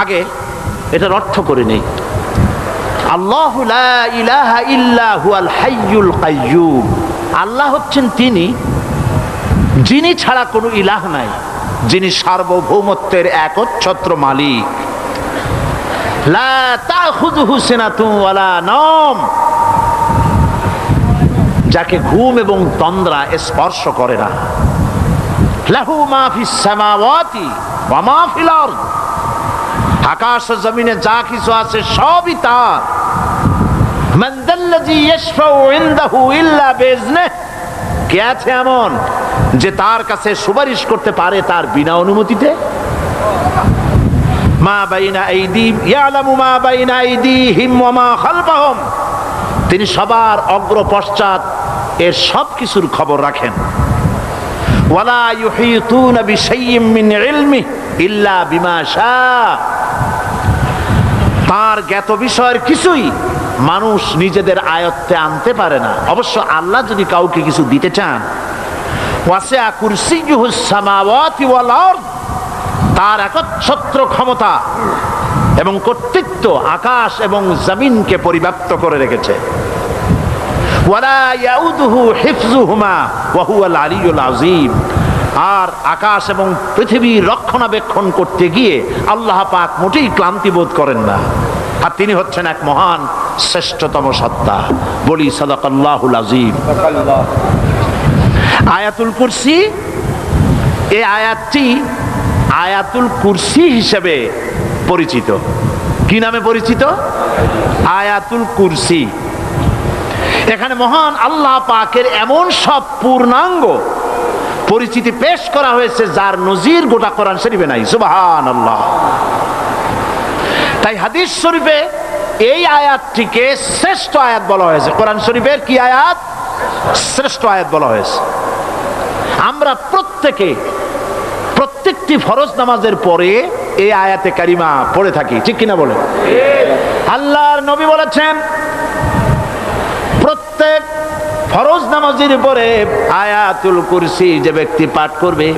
আগে এটার অর্থ করে নেই। আল্লাহ আল্লাহ হচ্ছেন তিনি, যিনি ছাড়া কোনো ইলাহ নাই, যিনি সার্বভৌমত্বের একচ্ছত্র মালিক। যাকে ঘুম এবং তন্দ্রা স্পর্শ করে না। লাহু মা ফিস সামাওয়াতি ওয়া মা ফিল আরদ। আকাশ জমিনে যা কিছু আছে সবই তার। মান এমন যে তার কাছে সুপারিশ করতে পারে তার বিনা অনুমতিতে? মা ইয়ালামু মা তিনি সবার অগ্র পশ্চাৎ এর সব কিছুর খবর রাখেন। ওয়ালা ইউহিতুনা বিশাইয়্যিম মিন ইলমিহি। ইল্লা বিমা তার জ্ঞাত বিষয়ের কিছুই মানুষ নিজেদের আয়ত্তে আনতে পারে না। অবশ্য আল্লাহ যদি কাউকে কিছু দিতে চান তার একচ্ছত্র ক্ষমতা এবং কর্তৃত্ব আকাশ এবং জমিনকে পরিব্যাপ্ত করে রেখেছে। ওয়ালা ইয়াউদুহু হিফজুহুমা ওয়া হুয়াল আলিয়ুল আযীম। আর আকাশ এবং পৃথিবীর রক্ষণাবেক্ষণ করতে গিয়ে আল্লাহ পাক মোটেই ক্লান্তি বোধ করেন না। আর তিনি হচ্ছেন এক মহান শ্রেষ্ঠতম সত্তা। বলি আযীম। আয়াতুল কুরসি এই আয়াতটি আয়াতুল কুরসি হিসেবে পরিচিত। কি নামে পরিচিত? আয়াতুল কুরসি। এখানে মহান আল্লাহ পাকের এমন সব পূর্ণাঙ্গ পরিচিতি পেশ করা হয়েছে যার নজির গোটা কোরআন শরীফে নাই। সুবাহান আল্লাহ তাই হাদিস শরীফে এই আয়াতটিকে শ্রেষ্ঠ আয়াত বলা হয়েছে। কোরআন শরীফের কি আয়াত? শ্রেষ্ঠ আয়াত বলা হয়েছে। আমরা প্রত্যেকে প্রত্যেকটি ফরজ নামাজের পরে এই আয়াতে কারিমা পড়ে থাকি। ঠিক কিনা বলে আল্লাহর নবী বলেছেন প্রত্যেক ফরজ নামাজের পরে আয়াতুল কুরসি যে ব্যক্তি পাঠ করবে,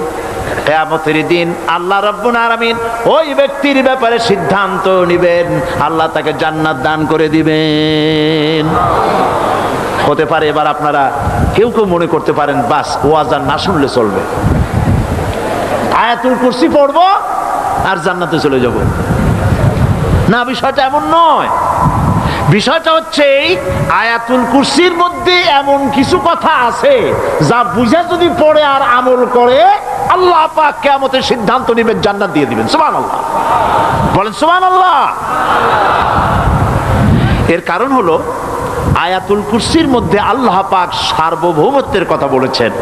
কেয়ামতের দিন আল্লাহ রব্বুল আলামিন ওই ব্যক্তির ব্যাপারে সিদ্ধান্ত নেবেন। আল্লাহ তাকে জান্নাত দান করে দিবেন। হতে পারে এবার আপনারা কেউ কেউ মনে করতে পারেন, বাস, ওয়াজ না শুনলে চলবে। আয়াতুল কুরসি পড়ব আর জান্নাতে চলে যাব। না, বিষয়টা এমন নয়। বিষয়টা হচ্ছে এই আয়াতুল কুরসির মধ্যে এমন কিছু কথা আছে যা বুঝে যদি পড়ে আর আমল করে, আল্লাহ পাক কেমতের সিদ্ধান্ত নেবেন জান্নাত দিয়ে দিবেন। সুমান আল্লাহ বলেন সুমান আল্লাহ এর কারণ হলো, আয়াতুল কুরসির মধ্যে আল্লাহ পাক সার্বভৌমত্বের কথা বলেছেন।